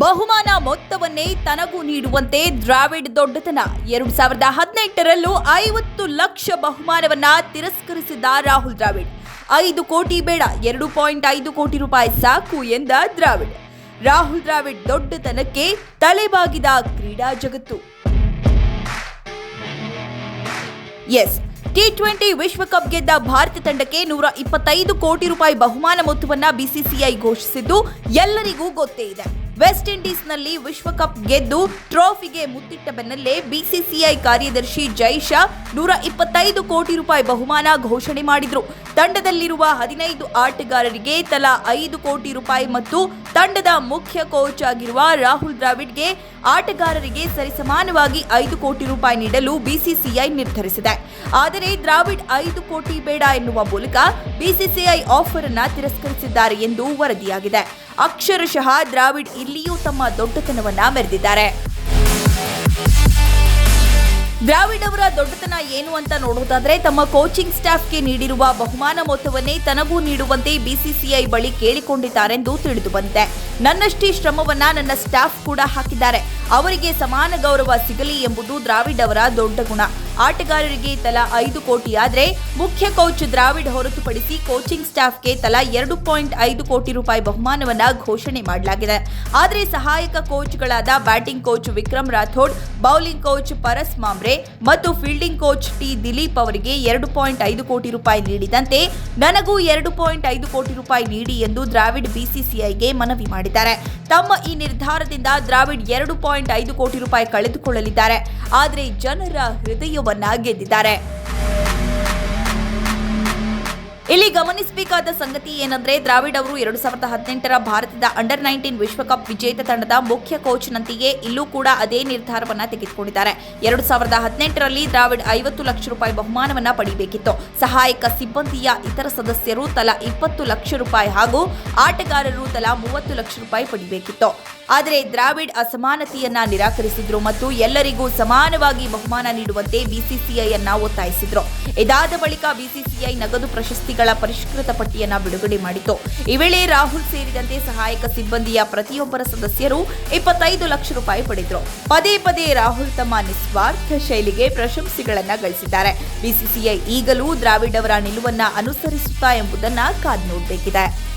ಬಹುಮಾನ ಮೊತ್ತವನ್ನೇ ತನಗೂ ನೀಡುವಂತೆ ದ್ರಾವಿಡ್ ದೊಡ್ಡತನ. ಎರಡು ಸಾವಿರದ ಹದಿನೆಂಟರಲ್ಲೂ ಐವತ್ತು ಲಕ್ಷ ಬಹುಮಾನವನ್ನ ತಿರಸ್ಕರಿಸಿದ ರಾಹುಲ್ ದ್ರಾವಿಡ್. ಐದು ಕೋಟಿ ಬೇಡ, ಎರಡು ಪಾಯಿಂಟ್ ಐದು ಕೋಟಿ ರೂಪಾಯಿ ಸಾಕು ಎಂದ ದ್ರಾವಿಡ್. ರಾಹುಲ್ ದ್ರಾವಿಡ್ ದೊಡ್ಡತನಕ್ಕೆ ತಲೆಬಾಗಿದ ಕ್ರೀಡಾ ಜಗತ್ತು. ಎಸ್ ಟಿ ಟ್ವೆಂಟಿ ವಿಶ್ವಕಪ್ ಗೆದ್ದ ಭಾರತ ತಂಡಕ್ಕೆ ನೂರ ಇಪ್ಪತ್ತೈದು ಕೋಟಿ ರೂಪಾಯಿ ಬಹುಮಾನ ಮೊತ್ತವನ್ನ ಬಿಸಿಸಿಐ ಘೋಷಿಸಿದ್ದು ಎಲ್ಲರಿಗೂ ಗೊತ್ತೇ ಇದೆ. ವೆಸ್ಟ್ ಇಂಡೀಸ್ನಲ್ಲಿ ವಿಶ್ವಕಪ್ ಗೆದ್ದು ಟ್ರೋಫಿಗೆ ಮುತ್ತಿಟ್ಟ ಬೆನ್ನಲ್ಲೇ ಬಿಸಿಸಿಐ ಕಾರ್ಯದರ್ಶಿ ಜೈಶಾ ನೂರ ಇಪ್ಪತ್ತೈದು ಕೋಟಿ ರೂಪಾಯಿ ಬಹುಮಾನ ಘೋಷಣೆ ಮಾಡಿದ್ರು. ತಂಡದಲ್ಲಿರುವ ಹದಿನೈದು ಆಟಗಾರರಿಗೆ ತಲಾ ಐದು ಕೋಟಿ ರೂಪಾಯಿ ಮತ್ತು ತಂಡದ ಮುಖ್ಯ ಕೋಚ್ ಆಗಿರುವ ರಾಹುಲ್ ದ್ರಾವಿಡ್ಗೆ ಆಟಗಾರರಿಗೆ ಸರಿಸಮಾನವಾಗಿ ಐದು ಕೋಟಿ ರೂಪಾಯಿ ನೀಡಲು ಬಿಸಿಸಿಐ ನಿರ್ಧರಿಸಿದೆ. ಆದರೆ ದ್ರಾವಿಡ್ ಐದು ಕೋಟಿ ಬೇಡ ಎನ್ನುವ ಮೂಲಕ ಬಿಸಿಸಿಐ ಆಫರ್ ಅನ್ನು ತಿರಸ್ಕರಿಸಿದ್ದಾರೆ ಎಂದು ವರದಿಯಾಗಿದೆ. ಅಕ್ಷರಶಃ ದ್ರಾವಿಡ್ ಇಲ್ಲಿಯೂ ತಮ್ಮ ದೊಡ್ಡತನವನ್ನ ಮೆರೆದಿದ್ದಾರೆ. ದ್ರಾವಿಡ್ ಅವರ ದೊಡ್ಡತನ ಏನು ಅಂತ ನೋಡೋದಾದ್ರೆ ತಮ್ಮ ಕೋಚಿಂಗ್ ಸ್ಟಾಫ್ಗೆ ನೀಡಿರುವ ಬಹುಮಾನ ಮೊತ್ತವನ್ನೇ ತನಗೂ ನೀಡುವಂತೆ ಬಿಸಿಸಿಐ ಬಳಿ ಕೇಳಿಕೊಂಡಿದ್ದಾರೆಂದು ತಿಳಿದು ಬಂದಿದೆ. ನನ್ನಷ್ಟೇ ಶ್ರಮವನ್ನ ನನ್ನ ಸ್ಟಾಫ್ ಕೂಡ ಹಾಕಿದ್ದಾರೆ. ಅವರಿಗೆ ಸಮಾನ ಗೌರವ ಸಿಗಲಿ ಎಂಬುದು ದ್ರಾವಿಡ್ ಅವರ ದೊಡ್ಡ ಗುಣ. ಆಟಗಾರರಿಗೆ ತಲಾ ಐದು ಕೋಟಿ ಆದರೆ ಮುಖ್ಯ ಕೋಚ್ ದ್ರಾವಿಡ್ ಹೊರತುಪಡಿಸಿ ಕೋಚಿಂಗ್ ಸ್ಟಾಫ್ಗೆ ತಲಾ ಎರಡು ಪಾಯಿಂಟ್ ಐದು ಕೋಟಿ ರೂಪಾಯಿ ಬಹುಮಾನವನ್ನ ಘೋಷಣೆ ಮಾಡಲಾಗಿದೆ. ಆದರೆ ಸಹಾಯಕ ಕೋಚ್ಗಳಾದ batting coach Vikram Rathore, bowling coach Paras Mhambrey ಮತ್ತು ಫೀಲ್ಡಿಂಗ್ ಕೋಚ್ ಟಿ ದಿಲೀಪ್ ಅವರಿಗೆ ಎರಡು ಪಾಯಿಂಟ್ ಐದು ಕೋಟಿ ರೂಪಾಯಿ ನೀಡಿದಂತೆ ನನಗೂ ಎರಡು ಪಾಯಿಂಟ್ ಐದು ಕೋಟಿ ರೂಪಾಯಿ ನೀಡಿ ಎಂದು ದ್ರಾವಿಡ್ ಬಿಸಿಸಿಐಗೆ ಮನವಿ ಮಾಡಿದ್ದಾರೆ. ತಮ್ಮ ಈ ನಿರ್ಧಾರದಿಂದ ದ್ರಾವಿಡ್ ಎರಡು ಪಾಯಿಂಟ್ ಐದು ಕೋಟಿ ರೂಪಾಯಿ ಕಳೆದುಕೊಳ್ಳಲಿದ್ದಾರೆ. ಆದರೆ ಜನರ ಹೃದಯವನ್ನ ಗೆದ್ದಿದ್ದಾರೆ. ಇಲ್ಲಿ ಗಮನಿಸಬೇಕಾದ ಸಂಗತಿ ಏನಂದ್ರೆ, ದ್ರಾವಿಡ್ ಅವರು ಎರಡು ಸಾವಿರದ ಹದಿನೆಂಟರ ಭಾರತದ ಅಂಡರ್ ನೈನ್ಟೀನ್ ವಿಶ್ವಕಪ್ ವಿಜೇತ ತಂಡದ ಮುಖ್ಯ ಕೋಚ್ನಂತೆಯೇ ಇಲ್ಲೂ ಕೂಡ ಅದೇ ನಿರ್ಧಾರವನ್ನ ತೆಗೆದುಕೊಂಡಿದ್ದಾರೆ. ಎರಡು ಸಾವಿರದ ಹದಿನೆಂಟರಲ್ಲಿ ದ್ರಾವಿಡ್ ಐವತ್ತು ಲಕ್ಷ ರೂಪಾಯಿ ಬಹುಮಾನವನ್ನ ಪಡೆಯಬೇಕಿತ್ತು ಸಹಾಯಕ ಸಿಬ್ಬಂದಿಯ ಇತರ ಸದಸ್ಯರು ತಲಾ ಇಪ್ಪತ್ತು ಲಕ್ಷ ರೂಪಾಯಿ ಹಾಗೂ ಆಟಗಾರರು ತಲಾ ಮೂವತ್ತು ಲಕ್ಷ ರೂಪಾಯಿ ಪಡೆಯಬೇಕಿತ್ತು ಆದರೆ ದ್ರಾವಿಡ್ ಅಸಮಾನತೆಯನ್ನ ನಿರಾಕರಿಸಿದ್ರು ಮತ್ತು ಎಲ್ಲರಿಗೂ ಸಮಾನವಾಗಿ ಬಹುಮಾನ ನೀಡುವಂತೆ ಬಿಸಿಸಿಐ ಅನ್ನ ಒತ್ತಾಯಿಸಿದ್ರು. ಇದಾದ ಬಳಿಕ ಬಿಸಿಸಿಐ ನಗದು ಪ್ರಶಸ್ತಿಗಳ ಪರಿಷ್ಕೃತ ಪಟ್ಟಿಯನ್ನ ಬಿಡುಗಡೆ ಮಾಡಿತು. ಈ ವೇಳೆ ರಾಹುಲ್ ಸೇರಿದಂತೆ ಸಹಾಯಕ ಸಿಬ್ಬಂದಿಯ ಪ್ರತಿಯೊಬ್ಬರ ಸದಸ್ಯರು ಇಪ್ಪತ್ತೈದು ಲಕ್ಷ ರೂಪಾಯಿ ಪಡೆದ್ರು. ಪದೇ ಪದೇ ರಾಹುಲ್ ತಮ್ಮ ನಿಸ್ವಾರ್ಥ ಶೈಲಿಗೆ ಪ್ರಶಂಸೆಗಳನ್ನ ಗಳಿಸಿದ್ದಾರೆ. ಬಿಸಿಸಿಐ ಈಗಲೂ ದ್ರಾವಿಡ್ ಅವರ ನಿಲುವನ್ನ ಅನುಸರಿಸುತ್ತಾ ಎಂಬುದನ್ನ ಕಾದು ನೋಡಬೇಕಿದೆ